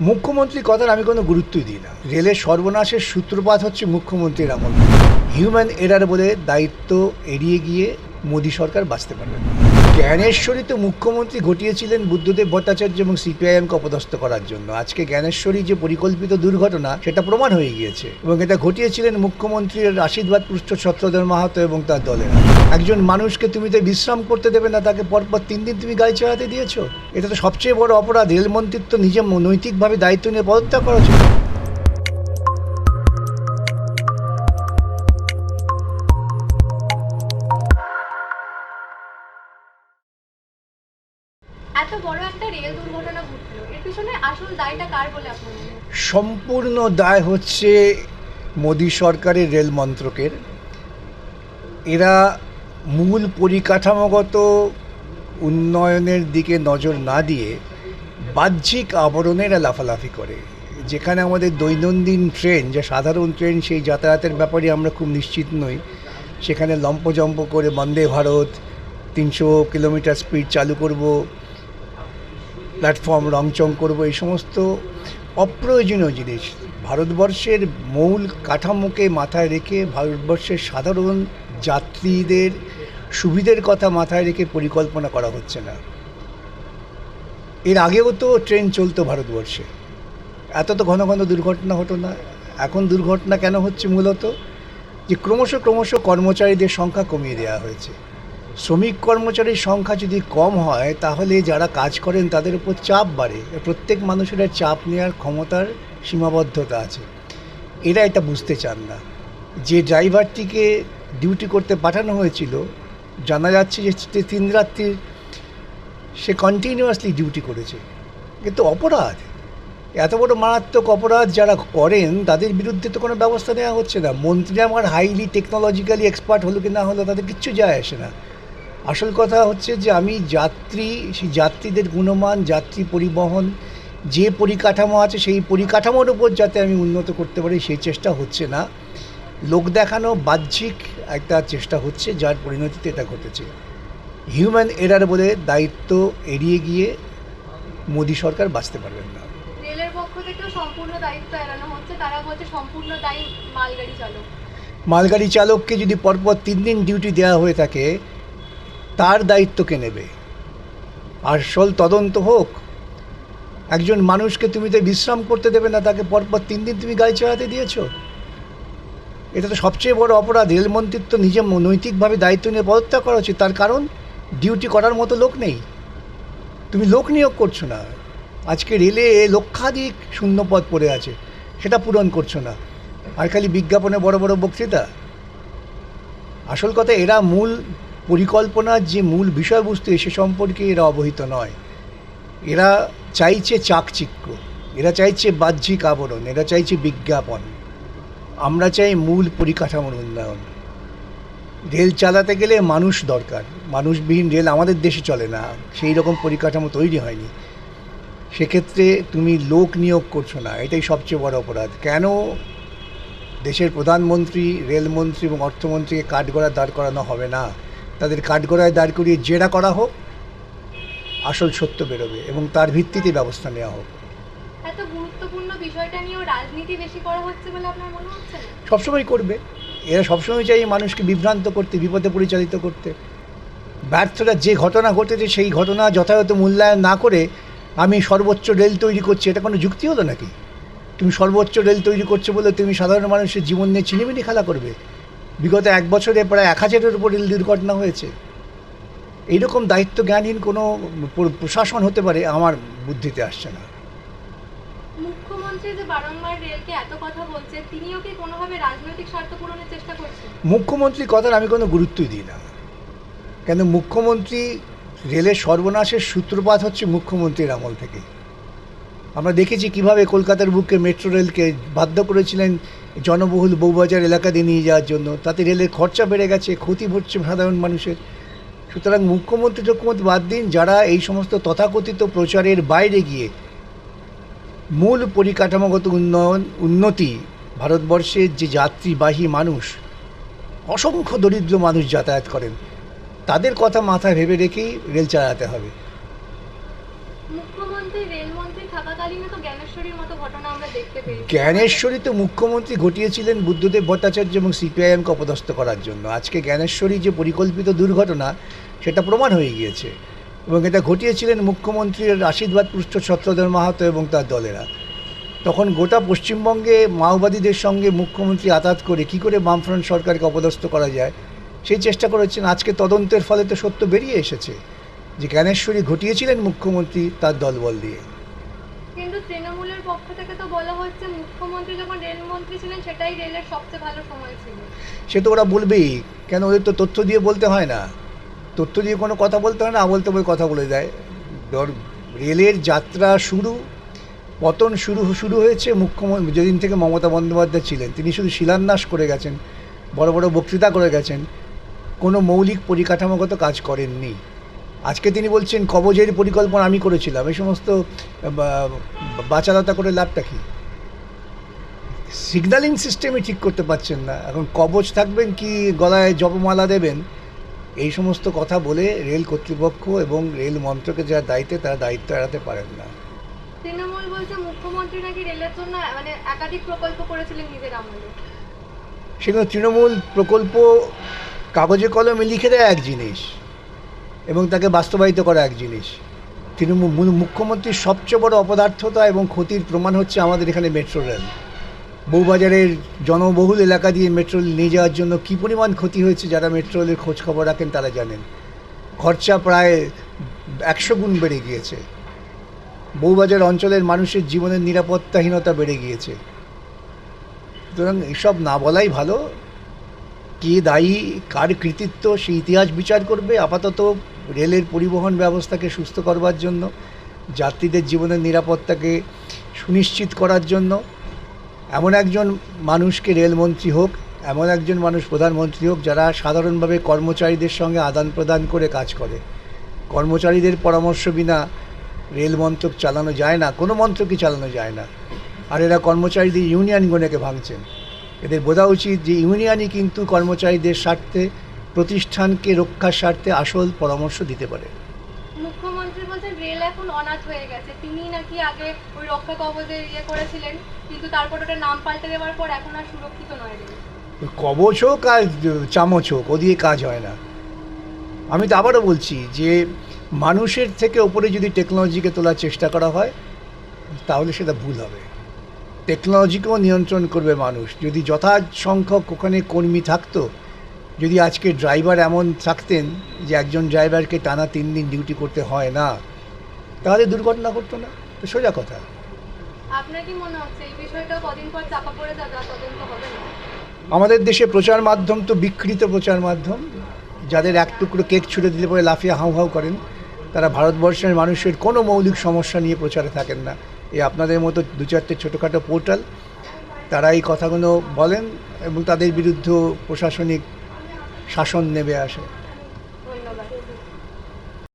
মুখ্যমন্ত্রী কথার আমি কোনো গুরুত্বই দিই না। রেলের সর্বনাশের সূত্রপাত হচ্ছে মুখ্যমন্ত্রীর আমল। হিউম্যান এরার বলে দায়িত্ব এড়িয়ে গিয়ে মোদী সরকার বাঁচতে পারবে না। জ্ঞানেশ্বরী তো মুখ্যমন্ত্রী ঘটিয়েছিলেন বুদ্ধদেব ভট্টাচার্য এবং সিপিআইএমকে অপদস্থ করার জন্য। আজকে জ্ঞানেশ্বরী যে পরিকল্পিত দুর্ঘটনা, সেটা প্রমাণ হয়ে গিয়েছে এবং এটা ঘটিয়েছিলেন মুখ্যমন্ত্রীর আশীর্বাদ পুষ্ট ছত্রধর মাহাতো এবং তার দলের। একজন মানুষকে তুমি তো বিশ্রাম করতে দেবে না, তাকে পরপর তিন দিন তুমি গাড়ি চালাতে দিয়েছ? এটা তো সবচেয়ে বড় অপরাধ। রেলমন্ত্রীর তো নিজে নৈতিকভাবে দায়িত্ব নিয়ে পদত্যাগ করা উচিত। এর সম্পূর্ণ দায় হচ্ছে মোদী সরকারের রেল মন্ত্রকের। এরা মূল পরিকাঠামোগত উন্নয়নের দিকে নজর না দিয়ে বাহ্যিক আবরণের লাফালাফি করে। যেখানে আমাদের দৈনন্দিন ট্রেন, যা সাধারণ ট্রেন, সেই যাতায়াতের ব্যাপারে আমরা খুব নিশ্চিত নই। সেখানে লম্পজম্প করে বন্দে ভারত, তিনশো কিলোমিটার স্পিড চালু করব। প্ল্যাটফর্ম রংচং করব, এই সমস্ত অপ্রয়োজনীয় জিনিস। ভারতবর্ষের মূল কাঠামোকে মাথায় রেখে ভারতবর্ষের সাধারণ যাত্রীদের সুবিধের কথা মাথায় রেখে পরিকল্পনা করা হচ্ছে না। এর আগেও তো ট্রেন চলতো ভারতবর্ষে। এত তো ঘন ঘন দুর্ঘটনা হতো না। এখন দুর্ঘটনা কেন হচ্ছে মূলত? যে ক্রমশ ক্রমশ কর্মচারীদের সংখ্যা কমিয়ে দেওয়া হয়েছে। শ্রমিক কর্মচারীর সংখ্যা যদি কম হয়, তাহলে যারা কাজ করেন তাদের উপর চাপ বাড়ে। প্রত্যেক মানুষের চাপ নেওয়ার ক্ষমতার সীমাবদ্ধতা আছে। এরা এটা বুঝতে চান না। যে ড্রাইভারটিকে ডিউটি করতে পাঠানো হয়েছিল, জানা যাচ্ছে যে তিন রাত্রির সে কন্টিনিউয়াসলি ডিউটি করেছে। কিন্তু অপরাধ? এত বড় মারাত্মক অপরাধ যারা করেন, তাদের বিরুদ্ধে তো কোনো ব্যবস্থা নেওয়া হচ্ছে না। মন্ত্রী আমার হাইলি টেকনোলজিক্যালি এক্সপার্ট হলো কি না হলো, তাদের কিচ্ছু যায় আসে না। আসল কথা হচ্ছে যে আমি যাত্রী সেই যাত্রীদের গুণমান যাত্রী পরিবহন যে পরিকাঠামো আছে সেই পরিকাঠামোর উপর যাতে আমি উন্নত করতে পারি সেই চেষ্টা হচ্ছে না। লোক দেখানো বাহ্যিক একটা চেষ্টা হচ্ছে যার পরিণতিতে এটা ঘটেছে। হিউম্যান এরার বলে দায়িত্ব এড়িয়ে গিয়ে মোদী সরকার বাঁচতে পারবেন না। রেলের পক্ষ থেকেও সম্পূর্ণ দায়িত্ব এড়ানো হচ্ছে তারা বলছে সম্পূর্ণ দায়ী মালগাড়ি চালক। মালগাড়ি চালককে যদি পরপর তিন দিন ডিউটি দেওয়া হয়ে থাকে তার দায়িত্ব কে নেবে? আসল তদন্ত হোক। একজন মানুষকে তুমি তো বিশ্রাম করতে দেবে না, তাকে পরপর তিন দিন তুমি গাড়ি চালাতে দিয়েছ। এটা তো সবচেয়ে বড় অপরাধ। রেলমন্ত্রীর তো নিজে নৈতিকভাবে দায়িত্ব নিয়ে পদত্যাগ করা উচিত। তার কারণ, ডিউটি করার মতো লোক নেই। তুমি লোক নিয়োগ করছ না। আজকে রেলে লক্ষাধিক শূন্যপদ পড়ে আছে। সেটা পূরণ করছ না। আর খালি বিজ্ঞাপনে বড় বড় বক্তৃতা? আসল কথা, এরা মূল পরিকল্পনার যে মূল বিষয়বস্তু সে সম্পর্কে এরা অবহিত নয়। এরা চাইছে চাকচিক্য, এরা চাইছে বাহ্যিক আবরণ, এরা চাইছে বিজ্ঞাপন। আমরা চাই মূল পরিকাঠামোর উন্নয়ন। রেল চালাতে গেলে মানুষ দরকার, মানুষবিহীন রেল আমাদের দেশে চলে না, সেই রকম পরিকাঠামো তৈরি হয়নি। সেক্ষেত্রে তুমি লোক নিয়োগ করছ না, এটাই সবচেয়ে বড় অপরাধ। কেন দেশের প্রধানমন্ত্রী, রেলমন্ত্রী এবং অর্থমন্ত্রীকে কাঠগড়ায় দাঁড় করানো হবে না? তাদের কাঠগড়ায় দাঁড় করিয়ে জেরা করা হোক আসল সত্য বেরোবে এবং তার ভিত্তিতে ব্যবস্থা নেওয়া হোক। এত গুরুত্বপূর্ণ বিষয়টা নিয়েও রাজনীতি বেশি করা হচ্ছে বলে আপনার মনে হচ্ছে সবসময় করবে। এরা সবসময় চাই মানুষকে বিভ্রান্ত করতে বিপদে পরিচালিত করতে। ব্যর্থতা যে ঘটনা ঘটেছে সেই ঘটনা যথাযথ মূল্যায়ন না করে আমি সর্বোচ্চ রেল তৈরি করছি এটা কোনো যুক্তি হলো নাকি? তুমি সর্বোচ্চ রেল তৈরি করছ বলে তুমি সাধারণ মানুষের জীবন নিয়ে চিনিমিনি খেলা করবে? বিগত এক বছরে প্রায় এক হাজারের উপর রেল দুর্ঘটনা হয়েছে। এইরকম দায়িত্ব জ্ঞানহীন কোনো প্রশাসন হতে পারে আমার বুদ্ধিতে আসছে না। মুখ্যমন্ত্রী কথার আমি কোনো গুরুত্বই দিই না। কেন মুখ্যমন্ত্রী রেলের সর্বনাশের সূত্রপাত হচ্ছে মুখ্যমন্ত্রীর আমল থেকে। আমরা দেখেছি কীভাবে কলকাতার বুকে মেট্রো রেলকে বাধ্য করেছিলেন জনবহুল বউবাজার এলাকা দিয়ে নিয়ে যাওয়ার জন্য। তাতে রেলের খরচা বেড়ে গেছে, ক্ষতি হচ্ছে সাধারণ মানুষের। সুতরাং মুখ্যমন্ত্রী টুখ্যমন্ত্রী বাদ দিন, যারা এই সমস্ত তথাকথিত প্রচারের বাইরে গিয়ে মূল পরিকাঠামোগত উন্নয়ন, উন্নতি ভারতবর্ষের যে যাত্রীবাহী মানুষ, অসংখ্য দরিদ্র মানুষ যাতায়াত করেন, তাদের কথা মাথায় ভেবে রেখেই রেল চালাতে হবে মুখ্যমন্ত্রী মুখ্যমন্ত্রী রেলমন্ত্রী থাকাকালীনও তো জ্ঞানেশ্বরীর মতো ঘটনা আমরা দেখতে পেয়েছি জ্ঞানেশ্বরী তো মুখ্যমন্ত্রী ঘটিয়েছিলেন বুদ্ধদেব ভট্টাচার্য এবং সিপিআইএমকে অপদস্থ করার জন্য। আজকে জ্ঞানেশ্বরী যে পরিকল্পিত দুর্ঘটনা, সেটা প্রমাণ হয়ে গিয়েছে এবং এটা ঘটিয়েছিলেন মুখ্যমন্ত্রীর আশীর্বাদ পুষ্ট ছত্রধর মাহাতো এবং তার দলেরা। তখন গোটা পশ্চিমবঙ্গে মাওবাদীদের সঙ্গে মুখ্যমন্ত্রী আতাত করে কি করে বামফ্রন্ট সরকারকে অপদস্থ করা যায়, সেই চেষ্টা করেছেন। আজকে তদন্তের ফলে তো সত্য বেরিয়ে এসেছে। যে জ্ঞানেশ্বরী ঘটিয়েছিলেন মুখ্যমন্ত্রী তার দলবল দিয়ে। কিন্তু তৃণমূলের পক্ষ থেকে তো বলা হচ্ছে মুখ্যমন্ত্রী যখন রেলমন্ত্রী ছিলেন সেটাই রেলের সবচেয়ে ভালো সময় ছিল। সে তো ওরা বলবেই কেন ওদের তো তথ্য দিয়ে বলতে হয় না? তথ্য দিয়ে কোনো কথা বলতে হয় না বলতে বলে কথা বলে দেয় ধর রেলের যাত্রা শুরু পতন শুরু শুরু হয়েছে মুখ্যমন্ত্রী যেদিন থেকে মমতা বন্দ্যোপাধ্যায় ছিলেন তিনি শুধু শিলান্যাস করে গেছেন বড় বড় বক্তৃতা করে গেছেন কোনো মৌলিক পরিকাঠামোগত কাজ করেননি। আজকে তিনি বলছেন কবজের পরিকল্পনা আমি করেছিলাম। এই সমস্ত বাচালতা করে লাভটা কী? সিগন্যালিং সিস্টেমই ঠিক করতে পারছেন না। এখন কবচ থাকবেন কি গলায় জপমালা দেবেন এই সমস্ত কথা বলে রেল কর্তৃপক্ষ এবং রেল মন্ত্রকে যারা দায়িত্বে তারা দায়িত্ব এড়াতে পারেন না। তৃণমূল বলছে মুখ্যমন্ত্রী নাকি রেলের জন্য মানে একাধিক প্রকল্প করেছিলেন নিজের আমলে। সেগুলো তৃণমূল প্রকল্প কাগজে কলমে লিখে দেয় এক জিনিস। এবং তাকে বাস্তবায়িত করা এক জিনিস। তৃণমূল মুখ্যমন্ত্রীর সবচেয়ে বড় অপদার্থতা এবং ক্ষতির প্রমাণ হচ্ছে আমাদের এখানে মেট্রো রেল। বউবাজারের জনবহুল এলাকা দিয়ে মেট্রো রেল নিয়ে যাওয়ার জন্য কী পরিমাণ ক্ষতি হয়েছে যারা মেট্রো রেলের খোঁজ খবর রাখেন তারা জানেন। খরচা প্রায় একশো গুণ বেড়ে গিয়েছে। বউবাজার অঞ্চলের মানুষের জীবনের নিরাপত্তাহীনতা বেড়ে গিয়েছে। সুতরাং এসব না বলাই ভালো। কে দায়ী, কার কৃতিত্ব সেই ইতিহাস বিচার করবে, আপাতত রেলের পরিবহন ব্যবস্থাকে সুস্থ করবার জন্য, যাত্রীদের জীবনের নিরাপত্তাকে সুনিশ্চিত করার জন্য, এমন একজন মানুষকে রেলমন্ত্রী হোক, এমন একজন মানুষ প্রধানমন্ত্রী হোক, যারা সাধারণভাবে কর্মচারীদের সঙ্গে আদান প্রদান করে কাজ করে। কর্মচারীদের পরামর্শ বিনা রেল মন্ত্রক চালানো যায় না, কোনো মন্ত্রকই চালানো যায় না। আর এরা কর্মচারীদের ইউনিয়ন ইউনিয়নগুলোকে ভাঙছেন। এদের বোঝা উচিত যে ইউনিয়নই কিন্তু কর্মচারীদের স্বার্থে প্রতিষ্ঠানকে রক্ষার স্বার্থে আসল পরামর্শ দিতে পারে। মুখ্যমন্ত্রী বলছেন রেল এখন অনাথ হয়ে গেছে। তিনি নাকি আগে ওই রক্ষা কবচের ইয়ে করেছিলেন কিন্তু তারপর ওটা নাম পাল্টে দেওয়ার পর এখন আর সুরক্ষিত নয় রেল। কবচ হোক আর চামচ হোক ও দিয়ে কাজ হয় না। আমি তো আবারও বলছি যে মানুষের থেকে ওপরে যদি টেকনোলজিকে তোলার চেষ্টা করা হয় তাহলে সেটা ভুল হবে। টেকনোলজিকেও নিয়ন্ত্রণ করবে মানুষ। যদি যথা সংখ্যক ওখানে কর্মী থাকতো যদি আজকে ড্রাইভার এমন থাকতেন যে একজন ড্রাইভারকে টানা তিন দিন ডিউটি করতে হয় না তাহলে দুর্ঘটনা ঘটতো না। তো সোজা কথা। আমাদের দেশে প্রচার মাধ্যম তো বিকৃত প্রচার মাধ্যম। যাদের এক টুকরো কেক ছুড়ে দিলে পরে লাফিয়ে হাউ হাউ করেন তারা ভারতবর্ষের মানুষের কোনো মৌলিক সমস্যা নিয়ে প্রচারে থাকেন না। এই আপনাদের মতো দু চারটে ছোটোখাটো পোর্টাল তারা এই কথাগুলো বলেন এবং তাদের বিরুদ্ধে প্রশাসনিক শাসন নেমে আসে।